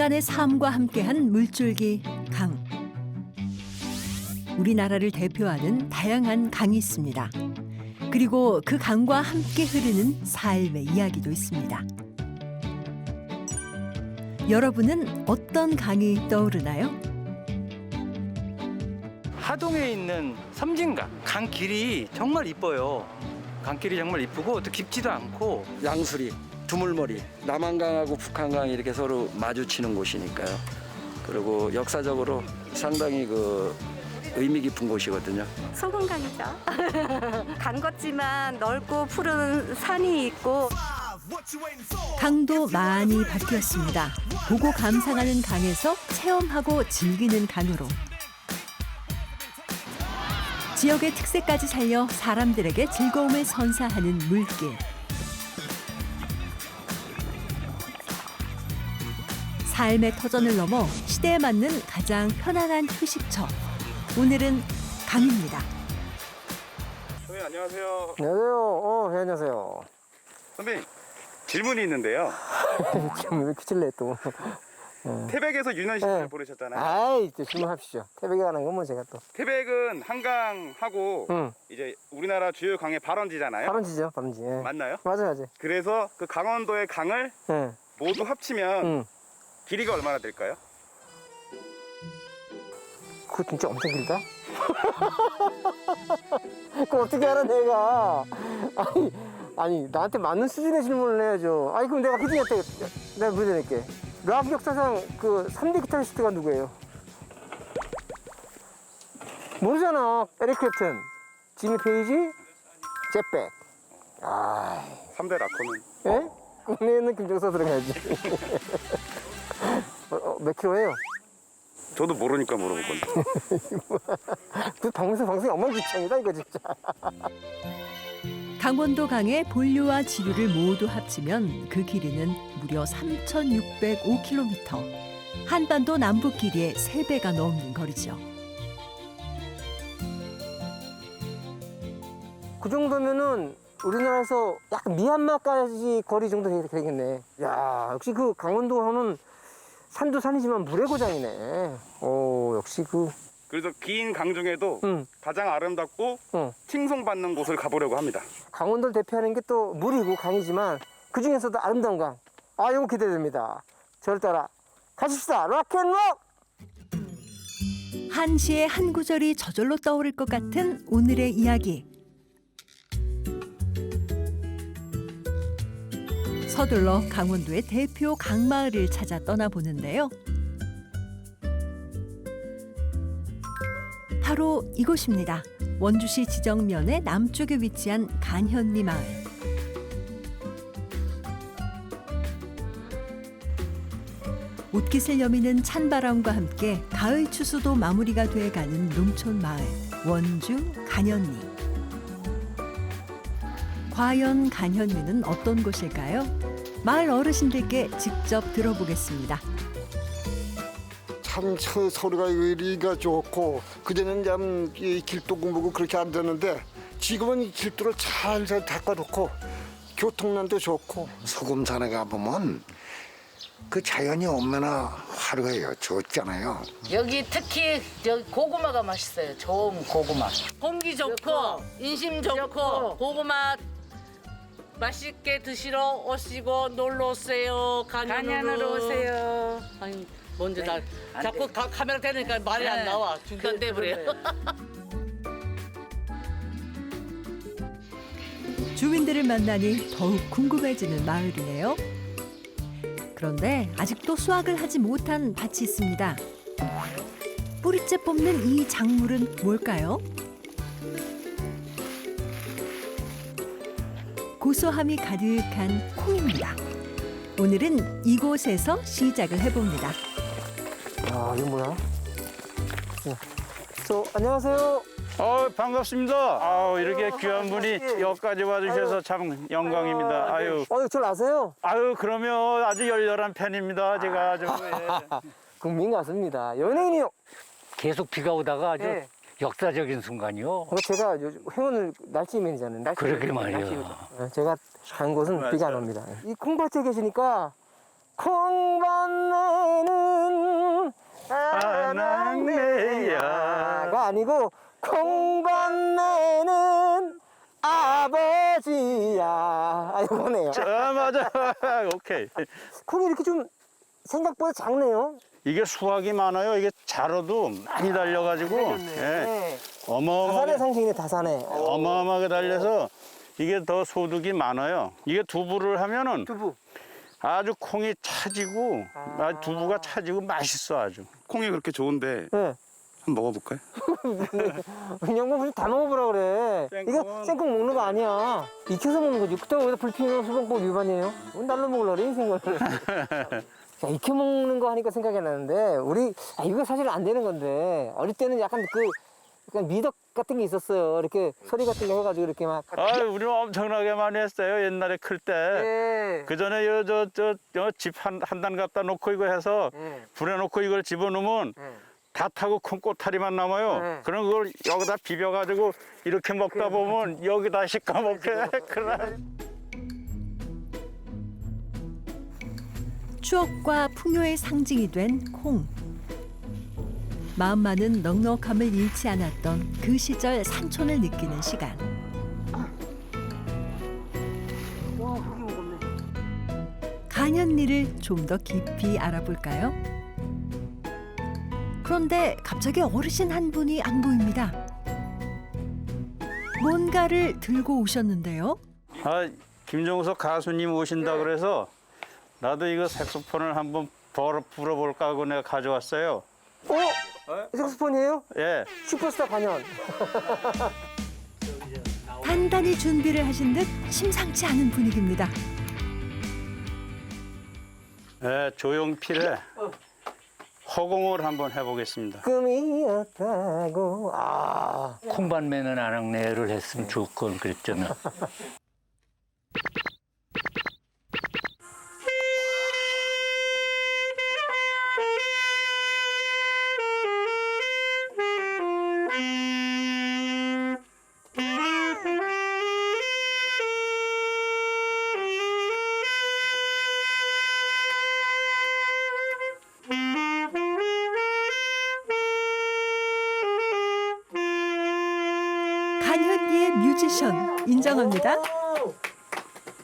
인간의 삶과 함께한 물줄기 강. 우리나라를 대표하는 다양한 강이 있습니다. 그리고 그 강과 함께 흐르는 삶의 이야기도 있습니다. 여러분은 어떤 강이 떠오르나요? 하동에 있는 섬진강 강 길이 정말 이뻐요. 강길이 정말 이쁘고 또 깊지도 않고 양수리, 두물머리, 남한강하고 북한강이 이렇게 서로 마주치는 곳이니까요. 그리고 역사적으로 상당히 그 의미 깊은 곳이거든요. 소금강이죠. 강 같지만 넓고 푸른 산이 있고 강도 많이 바뀌었습니다. 보고 감상하는 강에서 체험하고 즐기는 강으로. 지역의 특색까지 살려 사람들에게 즐거움을 선사하는 물길. 삶의 터전을 넘어 시대에 맞는 가장 편안한 휴식처. 오늘은 강입니다. 선배님 안녕하세요. 안녕하세요. 어, 네, 안녕하세요. 선배님 질문이 있는데요. 지금 왜 이렇게 칠래 또? 태백에서 유년 시절 네. 보내셨잖아요. 아이, 또 질문합시죠. 태백에 가는 건뭐 제가 또. 태백은 한강하고 응. 이제 우리나라 주요 강의 발원지잖아요. 발원지죠, 발원지. 예. 맞나요? 맞아, 맞아. 그래서 그 강원도의 강을 예. 모두 합치면 응. 길이가 얼마나 될까요? 그거 진짜 엄청 길다? 그걸 어떻게 알아, 내가? 아니, 아니, 나한테 맞는 수준의 질문을 해야죠. 아니, 그럼 내가 휘진이한테 내가 물어낼게. 락 역사상 그 3대 기타리스트가 누구예요? 모르잖아. 에릭 클랩튼, 지미 페이지, jet백. 아, 3대 라커는 예? 국내에는 김정서 들어가야지. 어, 어, 몇 킬로예요? 저도 모르니까 물어볼 건데. 그 방송 방송이 엉망진창이다 이거 진짜. 강원도 강의 본류와 지류를 모두 합치면 그 길이는 무려 3,605km. 한반도 남북 길이의 세배가 넘는 거리죠. 그 정도면은 우리나라에서 약간 미얀마까지 거리 정도 되- 되겠네. 야 역시 그 강원도는 산도 산이지만 물의 고장이네. 오 역시 그 그래서 긴 강 중에도 응, 가장 아름답고 응. 칭송받는 곳을 가보려고 합니다. 강원도를 대표하는 게 또 물이고 강이지만 그 중에서도 아름다운 강. 아 이거 기대됩니다. 저를 따라 가십시다. 락앤롤. 한시의 한 구절이 저절로 떠오를 것 같은 오늘의 이야기. 서둘러 강원도의 대표 강마을을 찾아 떠나보는데요. 바로 이곳입니다. 원주시 지정면의 남쪽에 위치한 간현리 마을. 옷깃을 여미는 찬바람과 함께 가을 추수도 마무리가 돼가는 농촌 마을 원주 간현리. 과연 간현리는 어떤 곳일까요? 마을 어르신들께 직접 들어보겠습니다. 참 서, 서로가 의리가 좋고 그전에는 참이 길도 공부고 그렇게 안 되는데 지금은 이 길도를 잘잘 닦아놓고 교통난도 좋고 소금 산에 가보면 그 자연이 얼마나 화려해요 좋잖아요 여기 특히 여기 고구마가 맛있어요. 좋은 고구마. 공기 좋고 인심 좋고 고구마 맛있게 드시러 오시고 놀러 오세요. 간연으로 오세요. 아니 뭔지 나 자꾸 가, 카메라 대니까 말이 안 나와. 현대부래요. 주민들을 만나니 더욱 궁금해지는 마을이네요. 그런데 아직도 수확을 하지 못한 밭이 있습니다. 뿌리째 뽑는 이 작물은 뭘까요? 고소함이 가득한 콩입니다. 오늘은 이곳에서 시작을 해봅니다. 아 이거 뭐야? 네. 저 안녕하세요. 어 반갑습니다. 아 이렇게 귀한 분이 여기까지 와주셔서 참 영광입니다. 아유 어, 저를 아세요? 아유 그러면 아주 열렬한 팬입니다. 제가 아주 예. 국민 같습니다. 연예인이요. 계속 비가 오다가 아주 네. 역사적인 순간이요. 어, 제가 요즘 회원을 날씨 매니저는 날씨 그러게 매니저, 말이에요. 날씨 매니저. 네, 제가 간 곳은 비가 안 옵니다. 이 콩밭에 계시니까 콩번내는 아낙네야가 아니고 콩번내는 아버지야. 아, 이거네요. 아 맞아 오케이 콩이 이렇게 좀 생각보다 작네요. 이게 수확이 많아요 이게 자로도 많이 달려가지고 예, 네. 다산의 어마어마하게 상징이네, 다산의. 어마어마하게 달려서 이게 더 소득이 많아요 이게 두부를 하면은 두부. 아주 콩이 차지고 아, 두부가 차지고 맛있어 아주 콩이 그렇게 좋은데 네. 한번 먹어볼까요? 그냥 뭐 무슨 다 먹어보라 그래. 이거 생콩은- 생콩 먹는 거 아니야. 익혀서 먹는 거지. 그때 여기다 불 피우면 수방법 위반이에요. 뭐 날로 먹으려래, 인생을. 야, 익혀 먹는 거 하니까 생각이 나는데, 우리, 아, 이거 사실 안 되는 건데, 어릴 때는 약간 그, 약간 미덕 같은 게 있었어요. 이렇게 소리 같은 거 해가지고 이렇게 막. 아 우리 엄청나게 많이 했어요 옛날에 클때 네. 그 전에 저저집 한 한 단 갖다 놓고 이거 해서 네. 불에 놓고 이걸 집어넣으면 네. 다 타고 콩 꼬타리만 남아요. 네. 그럼 그걸 여기다 비벼가지고 이렇게 먹다 보면 여기다 시까먹게 그래. 추억과 풍요의 상징이 된 콩. 마음만은 넉넉함을 잃지 않았던 그 시절 산촌을 느끼는 시간. 간현리를 좀 더 깊이 알아볼까요? 그런데 갑자기 어르신 한 분이 안 보입니다. 뭔가를 들고 오셨는데요. 아 김종석 가수님 오신다 그래서 나도 이거 색소폰을 한번 벌어 불어볼까 하고 내가 가져왔어요. 어? 색소폰이에요? 예. 슈퍼스타 관현. 단단히 준비를 하신 듯 심상치 않은 분위기입니다. 예, 조용필의 허공을 한번 해보겠습니다. 꿈이었다고. 아. 콩반매는 아낙네를 했으면 좋건 그랬잖아. 인정합니다.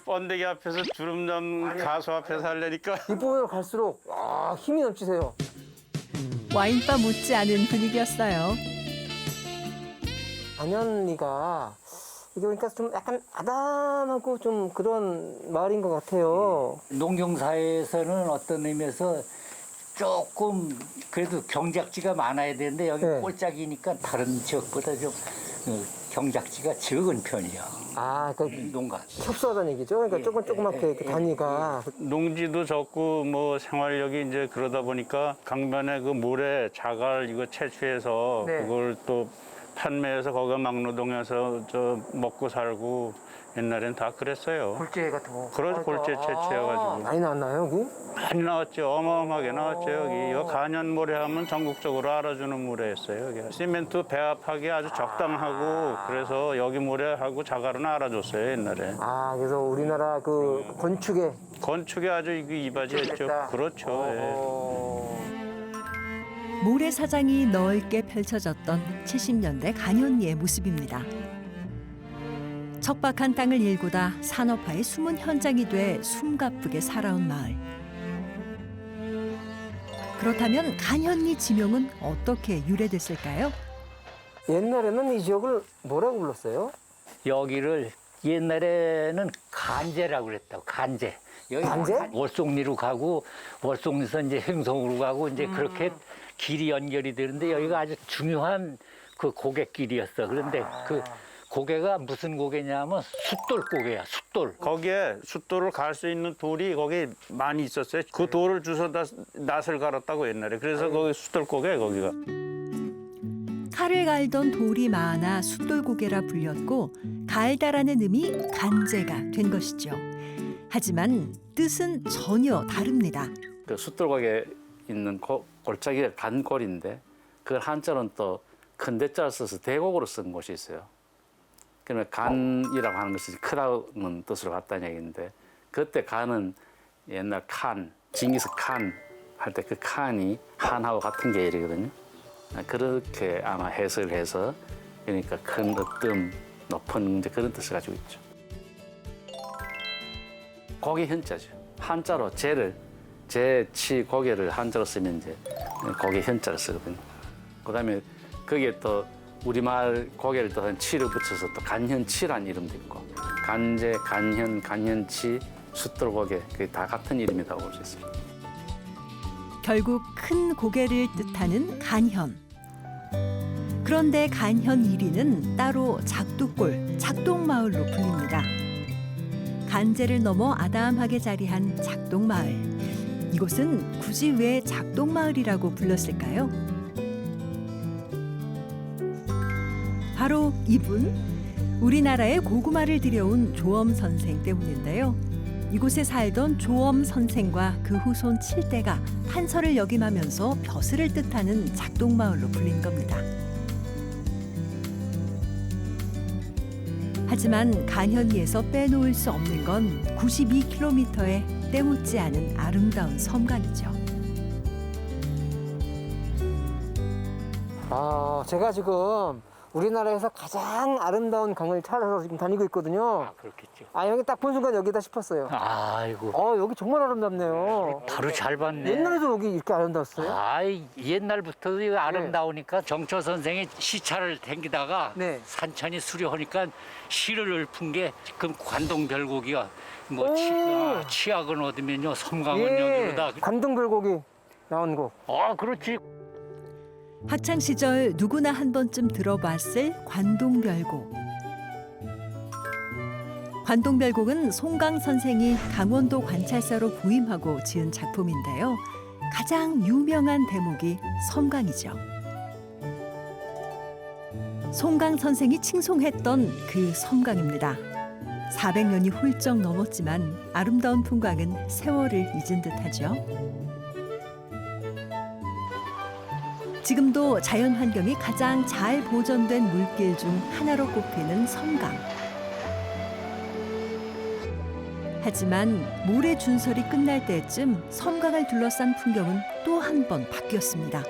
번데기 앞에서 주름 잡는 가수 앞에서 하려니까 이쁘면 갈수록 아, 힘이 넘치세요. 와인바 못지 않은 분위기였어요. 안현리가 이게 보니까 좀 약간 아담하고 좀 그런 마을인 것 같아요. 농경사회에서는 어떤 의미에서 조금 그래도 경작지가 많아야 되는데 여기 네. 꼴짝이니까 다른 지역보다 좀 어, 경작지가 적은 편이야. 아, 그 농가. 협소하다는 얘기죠. 그러니까 예, 조금 조그맣게 예, 이렇게 예, 단위가 농지도 적고 뭐 생활력이 이제 그러다 보니까 강변에 그 모래 자갈 이거 채취해서 네. 그걸 또 판매해서 거기가 막노동에서 저 먹고 살고 옛날엔 다 그랬어요. 골재 같은 거. 그런 골재 채취해가지고. 많이 나왔나요 여기? 많이 나왔죠. 어마어마하게 나왔죠 여기. 이거 간연 모래 하면 전국적으로 알아주는 모래였어요. 여기. 시멘트 배합하기 아주 적당하고 그래서 여기 모래하고 자갈은 알아줬어요 옛날에. 아, 그래서 우리나라 그 건축에 건축에 아주 이게 이바지했죠. 그렇죠. 예. 어... 모래사장이 넓게 펼쳐졌던 70년대 간현리의 모습입니다. 척박한 땅을 일구다 산업화의 숨은 현장이 돼 숨가쁘게 살아온 마을. 그렇다면 간현리 지명은 어떻게 유래됐을까요? 옛날에는 이 지역을 뭐라고 불렀어요? 여기를 옛날에는 간제라고 그랬다고 간제. 여기 간제? 월송리로 가고 월송리에서 이제 행성으로 가고 이제 그렇게 길이 연결이 되는데 여기가 아주 중요한 그 고갯길이었어. 그런데 그 고개가 무슨 고개냐면 숫돌 고개야. 숫돌. 거기에 숫돌을 갈 수 있는 돌이 거기 많이 있었어요. 그 돌을 주워 다 낫을 갈았다고 옛날에. 그래서 거기 숫돌 고개 거기가. 칼을 갈던 돌이 많아 숫돌고개라 불렸고 갈다라는 의미 간제가 된 것이죠. 하지만 뜻은 전혀 다릅니다. 그 숫돌각에 있는 고- 골짜기가 간골인데 그걸 한자로는 또 큰대자를 써서 대곡으로 쓴 곳이 있어요. 그러면 간이라고 하는 것이 크다는 뜻으로 갔다는 얘기인데 그때 간은 옛날 칸, 징기스 칸 할 때 그 칸이 한하고 같은 계열이거든요. 아, 그렇게 아마 해석을 해서 그러니까 큰 으뜸, 높은 그런 뜻을 가지고 있죠. 고개 현자죠. 한자로 제를 제치 고개를 한자로 쓰면 이제 고개 현자를 쓰거든요. 그다음에 거기에 또 우리말 고개를 또 한 치를 붙여서 또 간현치란 이름도 있고 간제, 간현, 간현치, 숫돌고개 그게 다 같은 이름이라고 볼 수 있습니다. 결국 큰 고개를 뜻하는 간현. 그런데 간현 1위는 따로 작두골, 작동마을로 불립니다. 간제를 넘어 아담하게 자리한 작동마을. 이곳은 굳이 왜 작동마을이라고 불렀을까요? 바로 이분, 우리나라에 고구마를 들여온 조엄 선생 때문인데요. 이곳에 살던 조엄 선생과 그 후손 7대가 판서를 역임하면서 벼슬을 뜻하는 작동마을로 불린 겁니다. 하지만 간현리에서 빼놓을 수 없는 건 92km의 때묻지 않은 아름다운 섬강이죠. 아, 제가 지금 우리나라에서 가장 아름다운 강을 찾아서 지금 다니고 있거든요. 아, 그렇겠죠. 아, 여기 딱 본 순간 여기다 싶었어요. 아이고, 어, 여기 정말 아름답네요. 바로 잘 봤네. 옛날에도 여기 이렇게 아름다웠어요? 아이 옛날부터 이거 아름다우니까 정초 선생이 시차를 댕기다가 네. 산천이 수려하니까 시를 푼게 지금 관동별곡이야. 뭐 오. 치, 아, 치약은 얻으면요 섬강은 여기로다. 예. 관동별곡이 나온 곡. 아 그렇지. 학창 시절 누구나 한 번쯤 들어봤을 관동별곡. 관동별곡은 송강 선생이 강원도 관찰사로 부임하고 지은 작품인데요. 가장 유명한 대목이 섬강이죠. 송강 선생이 칭송했던 그 섬강입니다. 400년이 훌쩍 넘었지만 아름다운 풍광은 세월을 잊은 듯하죠. 지금도 자연 환경이 가장 잘 보존된 물길 중 하나로 꼽히는 섬강. 하지만 모래 준설이 끝날 때쯤 섬강을 둘러싼 풍경은 또 한 번 바뀌었습니다.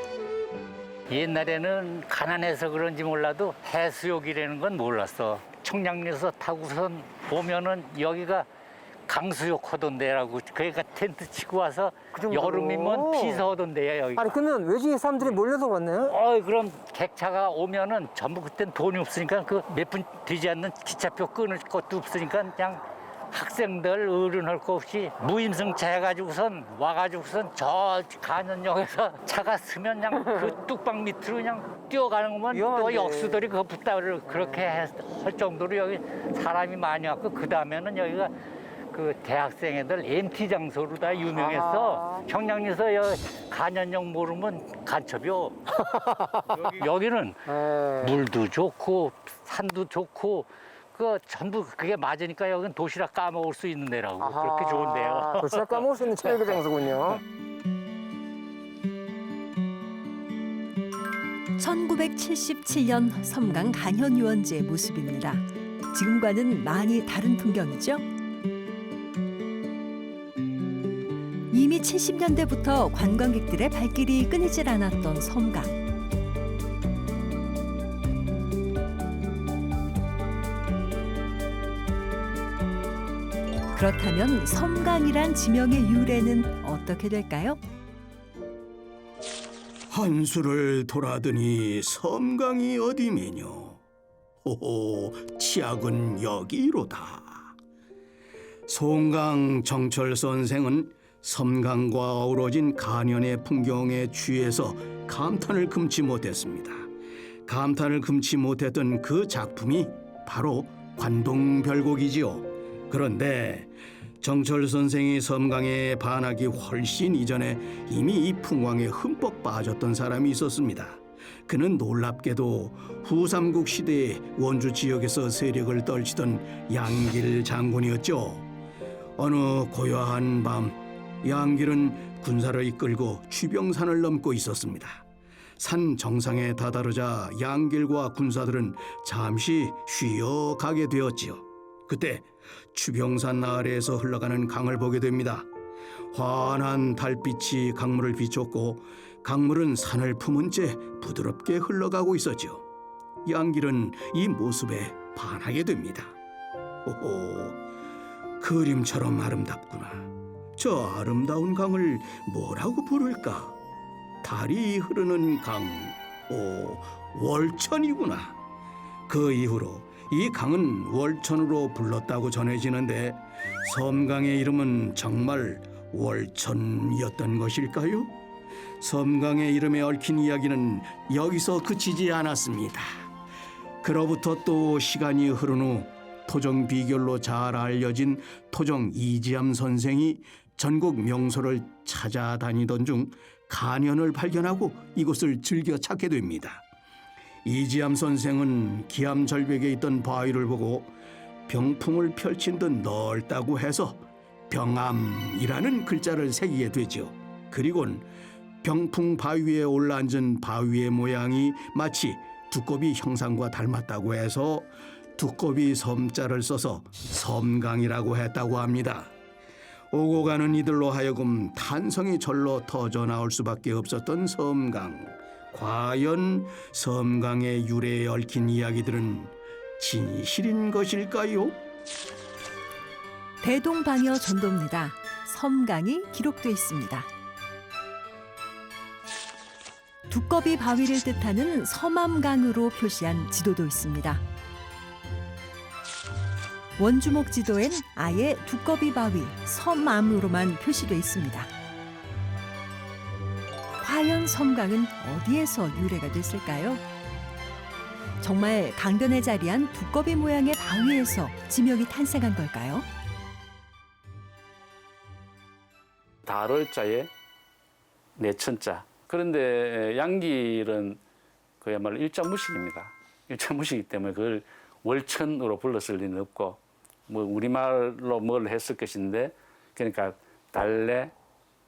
옛날에는 가난해서 그런지 몰라도 해수욕이라는 건 몰랐어. 청량리에서 타고선 보면은 여기가 강수욕 하던 데라고 그러니까 텐트 치고 와서 그 정도로? 여름이면 피서 하던 데야 여기. 아니, 그러면 외지의 사람들이 몰려서 왔나요? 어, 그럼 객차가 오면은 전부 그땐 돈이 없으니까 그 몇 분 되지 않는 기차표 끊을 것도 없으니까 그냥 학생들 어른 할 거 없이 무임승차 해가지고선 와가지고선 저 간현역에서 차가 서면 그냥 그 뚝방 밑으로 그냥 뛰어가는 거면 또 위험한데. 역수들이 그 붙다를 그렇게 할 정도로 여기 사람이 많이 왔고 그 다음에는 여기가 그 대학생 애들 MT 장소로 다 유명했어. 청량리에서 여 간현역 모르면 간첩이요. 여기는 예. 물도 좋고 산도 좋고 그 전부 그게 맞으니까 여기는 도시락 까먹을 수 있는 데라고 그렇게 좋은데요. 도시락 까먹을 수 있는 최고의 장소군요. 1977년 섬강 간현 유원지의 모습입니다. 지금과는 많이 다른 풍경이죠. 70년대부터 관광객들의 발길이 끊이질 않았던 섬강. 그렇다면 섬강이란 지명의 유래는 어떻게 될까요? 한수를 돌아드니 섬강이 어디매뇨 호호 치약은 여기로다 송강 정철 선생은 섬강과 어우러진 간현의 풍경에 취해서 감탄을 금치 못했습니다 감탄을 금치 못했던 그 작품이 바로 관동별곡이지요 그런데 정철 선생이 섬강에 반하기 훨씬 이전에 이미 이 풍광에 흠뻑 빠졌던 사람이 있었습니다. 그는 놀랍게도 후삼국 시대의 원주 지역에서 세력을 떨치던 양길 장군이었죠. 어느 고요한 밤 양길은 군사를 이끌고 취병산을 넘고 있었습니다. 산 정상에 다다르자 양길과 군사들은 잠시 쉬어 가게 되었지요. 그때 추병산 아래에서 흘러가는 강을 보게 됩니다. 환한 달빛이 강물을 비췄고 강물은 산을 품은 채 부드럽게 흘러가고 있었죠. 양길은 이 모습에 반하게 됩니다. 오호, 그림처럼 아름답구나. 저 아름다운 강을 뭐라고 부를까? 달이 흐르는 강, 오, 월천이구나. 그 이후로 이 강은 월천으로 불렀다고 전해지는데 섬강의 이름은 정말 월천이었던 것일까요? 섬강의 이름에 얽힌 이야기는 여기서 그치지 않았습니다. 그로부터 또 시간이 흐른 후 토종 비결로 잘 알려진 토종 이지암 선생이 전국 명소를 찾아다니던 중 간현을 발견하고 이곳을 즐겨 찾게 됩니다. 이지암 선생은 기암 절벽에 있던 바위를 보고 병풍을 펼친 듯 넓다고 해서 병암이라는 글자를 새기게 되죠. 그리곤 병풍 바위에 올라앉은 바위의 모양이 마치 두꺼비 형상과 닮았다고 해서 두꺼비 섬자를 써서 섬강이라고 했다고 합니다. 오고 가는 이들로 하여금 탄성이 절로 터져 나올 수밖에 없었던 섬강. 과연 섬강의 유래에 얽힌 이야기들은 진실인 것일까요? 대동방여 전도입니다. 섬강이 기록돼 있습니다. 두꺼비 바위를 뜻하는 섬암강으로 표시한 지도도 있습니다. 원주목 지도엔 아예 두꺼비 바위 섬암으로만 표시돼 있습니다. 과연 섬강은 어디에서 유래가 됐을까요? 정말 강변에 자리한 두꺼비 모양의 바위에서 지명이 탄생한 걸까요? 달월자에 내천자. 그런데 양길은 그야말로 일자무식입니다. 일자무식이기 때문에 그걸 월천으로 불렀을 리는 없고 뭐 우리말로 뭘 했을 것인데 그러니까 달래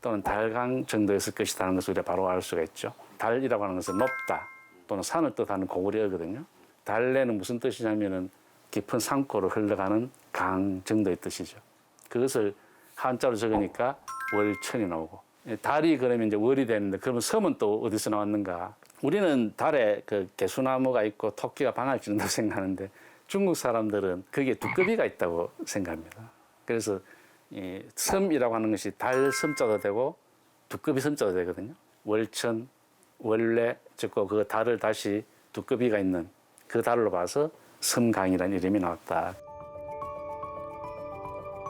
또는 달강 정도였을 것이라는 것을 우리가 바로 알 수가 있죠. 달이라고 하는 것은 높다 또는 산을 뜻하는 고구려거든요. 달래는 무슨 뜻이냐면은 깊은 산골을 흘러가는 강 정도의 뜻이죠. 그것을 한자로 적으니까 월천이 나오고 달이 그러면 이제 월이 되는데 그러면 섬은 또 어디서 나왔는가? 우리는 달에 그 개수나무가 있고 토끼가 방을 지른다고 생각하는데 중국 사람들은 거기에 두꺼비가 있다고 생각합니다. 그래서 이 섬이라고 하는 것이 달 섬자도 되고 두꺼비 섬자도 되거든요. 월천, 원래 즉고 그 달을 다시 두꺼비가 있는 그 달로 봐서 섬강이라는 이름이 나왔다.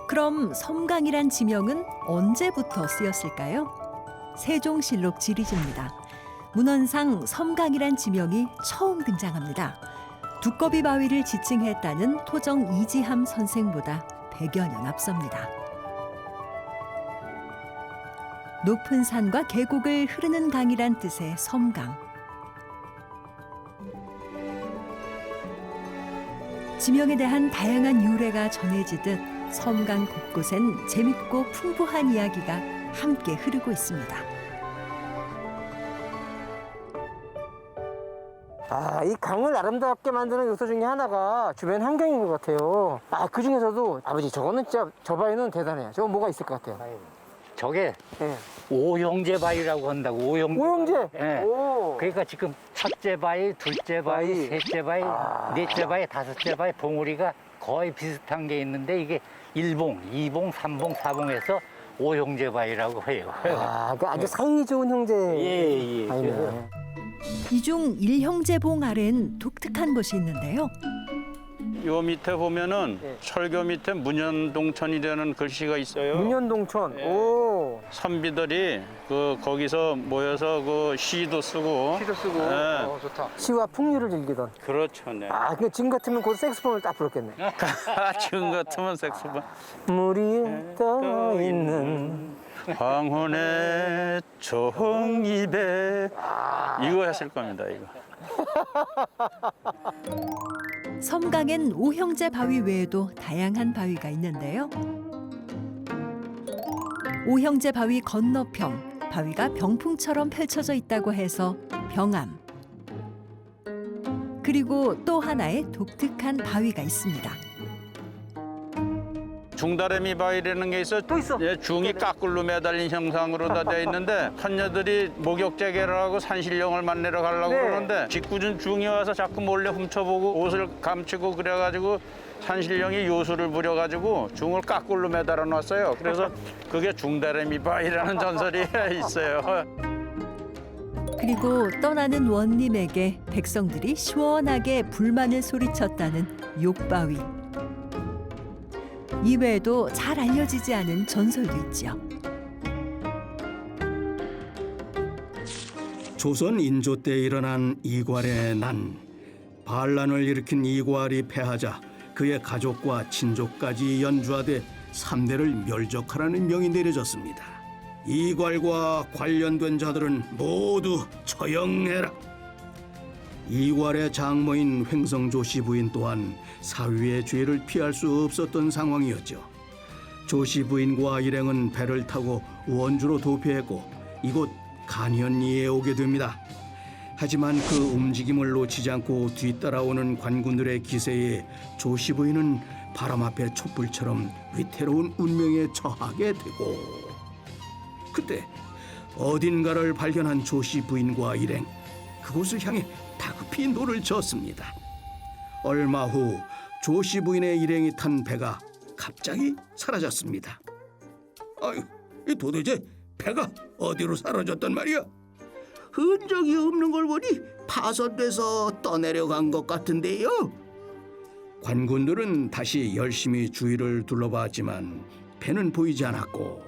그럼 섬강이란 지명은 언제부터 쓰였을까요? 세종실록 지리지입니다. 문헌상 섬강이란 지명이 처음 등장합니다. 두꺼비 바위를 지칭했다는 토정 이지함 선생보다 100여 년 앞섭니다. 높은 산과 계곡을 흐르는 강이란 뜻의 섬강. 지명에 대한 다양한 유래가 전해지듯 섬강 곳곳엔 재밌고 풍부한 이야기가 함께 흐르고 있습니다. 아, 이 강을 아름답게 만드는 요소 중에 하나가 주변 환경인 것 같아요. 아, 그 중에서도 아버지 저거는 진짜 저 바위는 대단해요. 저거 뭐가 있을 것 같아요. 저게 예. 오형제 바위라고 한다고 오형. 오형제. 예. 오. 그러니까 지금 첫째 바위, 둘째 바위, 바위. 셋째 바위, 아. 넷째 바위, 다섯째 바위 봉우리가 거의 비슷한 게 있는데 이게 일봉, 이봉, 삼봉, 사봉에서 오형제 바위라고 해요. 아, 그 아주 사이 좋은 형제. 예, 예. 바위네. 그래서 이중 일형제봉 아래는 독특한 것이 있는데요. 요 밑에 보면은 예. 철교 밑에 문현동천이라는 글씨가 있어요. 문현동천. 예. 오. 선비들이 그 거기서 모여서 그 시도 쓰고 시도 쓰고. 예. 어, 좋다. 시와 풍류를 즐기던. 그렇죠, 네. 아, 근데 지금 같으면 곧 색스폰을 딱 불렀겠네. 지금 같으면 색소폰 물 위에 떠 있는 황혼의 종이배 이거 했을 겁니다, 이거. 섬강엔 오형제 바위 외에도 다양한 바위가 있는데요. 오형제 바위 건너편 바위가 병풍처럼 펼쳐져 있다고 해서 병암. 그리고 또 하나의 독특한 바위가 있습니다. 중다래미 바위라는 게 있어. 또 있어. 예, 중이 까꿀로 매달린 형상으로 다 되어 있는데 선녀들이 목욕 재개를 하고 산신령을 만나러 가려고 네. 그러는데 직구준 중이 와서 자꾸 몰래 훔쳐보고 옷을 감추고 그래가지고 산신령이 요술을 부려가지고 중을 까꿀로 매달아 놨어요. 그래서 그게 중다래미 바위라는 전설이 있어요. 그리고 떠나는 원님에게 백성들이 시원하게 불만을 소리쳤다는 욕바위. 이외에도 잘 알려지지 않은 전설도 있죠. 조선 인조 때 일어난 이괄의 난 반란을 일으킨 이괄이 패하자 그의 가족과 친족까지 연주하되 삼대를 멸족하라는 명이 내려졌습니다. 이괄과 관련된 자들은 모두 처형해라. 이괄의 장모인 횡성조 씨 부인 또한 사위의 죄를 피할 수 없었던 상황이었죠. 조 씨 부인과 일행은 배를 타고 원주로 도피했고 이곳 간현리에 오게 됩니다. 하지만 그 움직임을 놓치지 않고 뒤따라오는 관군들의 기세에 조 씨 부인은 바람 앞에 촛불처럼 위태로운 운명에 처하게 되고 그때 어딘가를 발견한 조 씨 부인과 일행 그곳을 향해 다급히 노를 졌습니다. 얼마 후 조씨 부인의 일행이 탄 배가 갑자기 사라졌습니다. 아유, 이 도대체 배가 어디로 사라졌단 말이야? 흔적이 없는 걸 보니 파손돼서 떠내려간 것 같은데요. 관군들은 다시 열심히 주위를 둘러봤지만 배는 보이지 않았고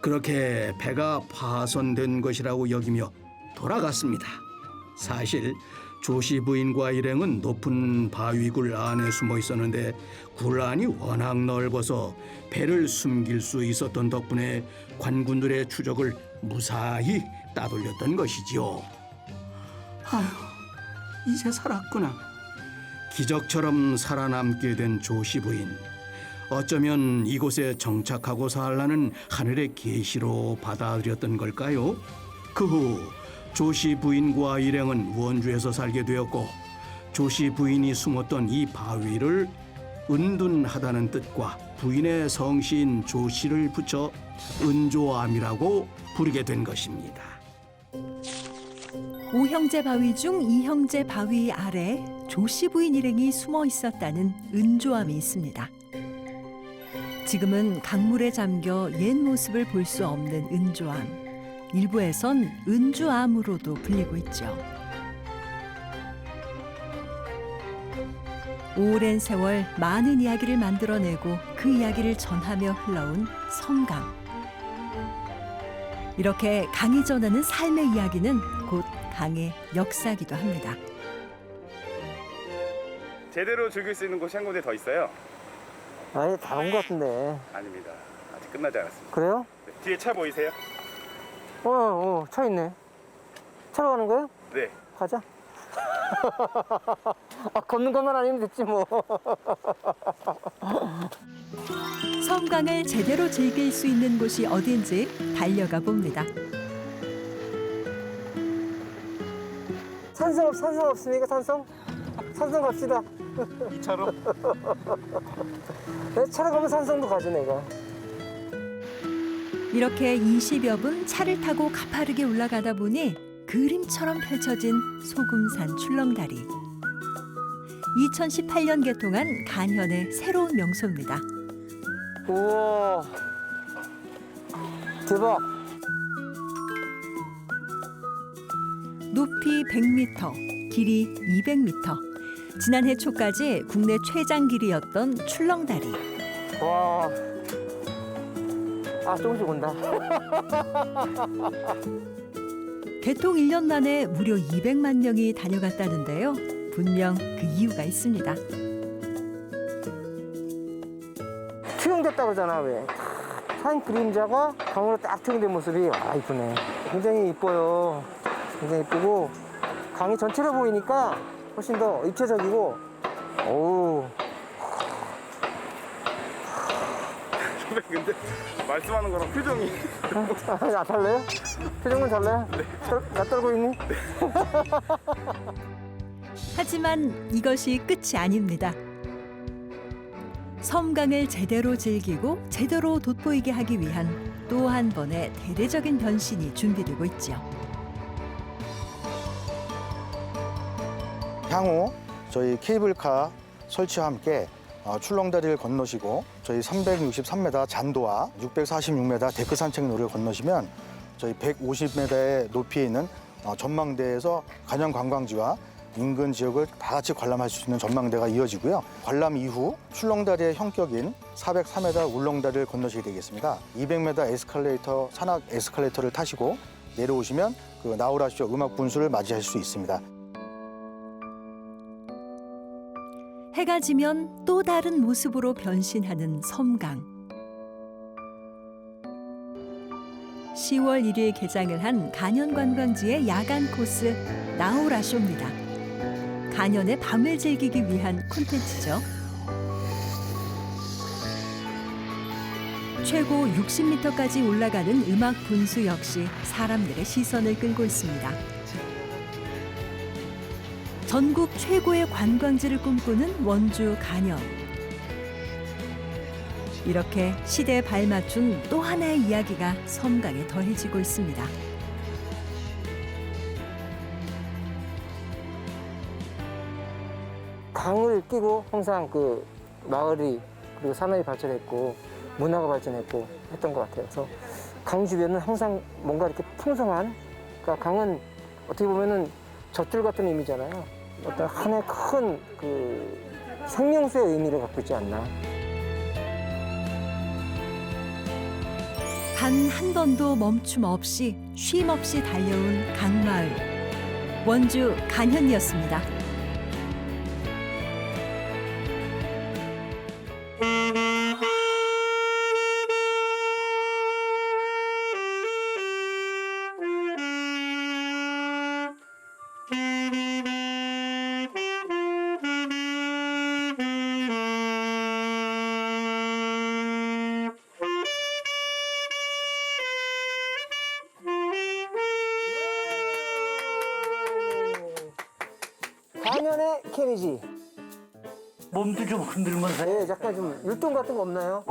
그렇게 배가 파손된 것이라고 여기며 돌아갔습니다. 사실 조씨 부인과 일행은 높은 바위굴 안에 숨어 있었는데 굴 안이 워낙 넓어서 배를 숨길 수 있었던 덕분에 관군들의 추적을 무사히 따돌렸던 것이지요. 아휴, 이제 살았구나. 기적처럼 살아남게 된 조씨 부인. 어쩌면 이곳에 정착하고 살라는 하늘의 계시로 받아들였던 걸까요? 그후 조씨 부인과 일행은 원주에서 살게 되었고 조씨 부인이 숨었던 이 바위를 은둔하다는 뜻과 부인의 성씨인 조씨를 붙여 은조암이라고 부르게 된 것입니다. 오형제 바위 중 이형제 바위 아래 조씨 부인 일행이 숨어 있었다는 은조암이 있습니다. 지금은 강물에 잠겨 옛 모습을 볼 수 없는 은조암. 일부에선 은주암으로도 불리고 있죠. 오랜 세월 많은 이야기를 만들어내고 그 이야기를 전하며 흘러온 성강. 이렇게 강이 전하는 삶의 이야기는 곧 강의 역사기도 합니다. 제대로 즐길 수 있는 곳이 한 군데 더 있어요. 아니 다 온 것 같은데. 아닙니다. 아직 끝나지 않았습니다. 그래요? 네, 뒤에 차 보이세요? 어, 어, 차 있네. 차로 가는 거예요? 네. 가자. 아, 걷는 것만 아니면 됐지 뭐. 성강을 제대로 즐길 수 있는 곳이 어딘지 달려가 봅니다. 산성 없, 산성 없습니까? 산성? 산성 갑시다. 이 차로? 내 차로 가면 산성도 가지 내가. 이렇게 20여 분 차를 타고 가파르게 올라가다 보니 그림처럼 펼쳐진 소금산 출렁다리. 2018년 개통한 간현의 새로운 명소입니다. 우와. 대박. 높이 100m, 길이 200m. 지난해 초까지 국내 최장 길이였던 출렁다리. 와. 아, 조금씩 온다. 개통 1년 만에 무려 200만 명이 다녀갔다는데요. 분명 그 이유가 있습니다. 투영됐다 그러잖아, 왜. 산 그림자가 강으로 딱 투영된 모습이 아, 이쁘네. 굉장히 이뻐요. 굉장히 이쁘고 강이 전체로 보이니까 훨씬 더 입체적이고 어우 선배님 근데 말씀하는 거랑 표정이 나 달래요? 표정은 달래요? 떨- 나 떨고 있니? 하지만 이것이 끝이 아닙니다. 섬강을 제대로 즐기고 제대로 돋보이게 하기 위한 또 한 번의 대대적인 변신이 준비되고 있죠. 향후 저희 케이블카 설치와 함께 어, 출렁다리를 건너시고 저희 363m 잔도와 646m 데크 산책로를 건너시면 저희 150m의 높이에 있는 어, 전망대에서 간현 관광지와 인근 지역을 다 같이 관람할 수 있는 전망대가 이어지고요. 관람 이후 출렁다리의 형격인 403m 울렁다리를 건너시게 되겠습니다. 200m 에스컬레이터 산악 에스컬레이터를 타시고 내려오시면 그 나우라쇼 음악 분수를 맞이할 수 있습니다. 해가 지면 또 다른 모습으로 변신하는 섬강. 10월 1일 개장을 한 간현 관광지의 야간 코스 나우라쇼입니다. 간현의 밤을 즐기기 위한 콘텐츠죠. 최고 60m까지 올라가는 음악 분수 역시 사람들의 시선을 끌고 있습니다. 전국 최고의 관광지를 꿈꾸는 원주 간현. 이렇게 시대에 발맞춘 또 하나의 이야기가 섬강에 더해지고 있습니다. 강을 끼고 항상 그 마을이 그리고 산업이 발전했고 문화가 발전했고 했던 것 같아요. 그래서 강 주변은 항상 뭔가 이렇게 풍성한 그러니까 강은 어떻게 보면은 젖줄 같은 의미잖아요. 어떤 하나의 큰그 생명수의 의미를 갖고 있지 않나. 단 한 번도 멈춤 없이 쉼 없이 달려온 강마을 원주 간현이었습니다. 좀 율동 같은 거 없나요?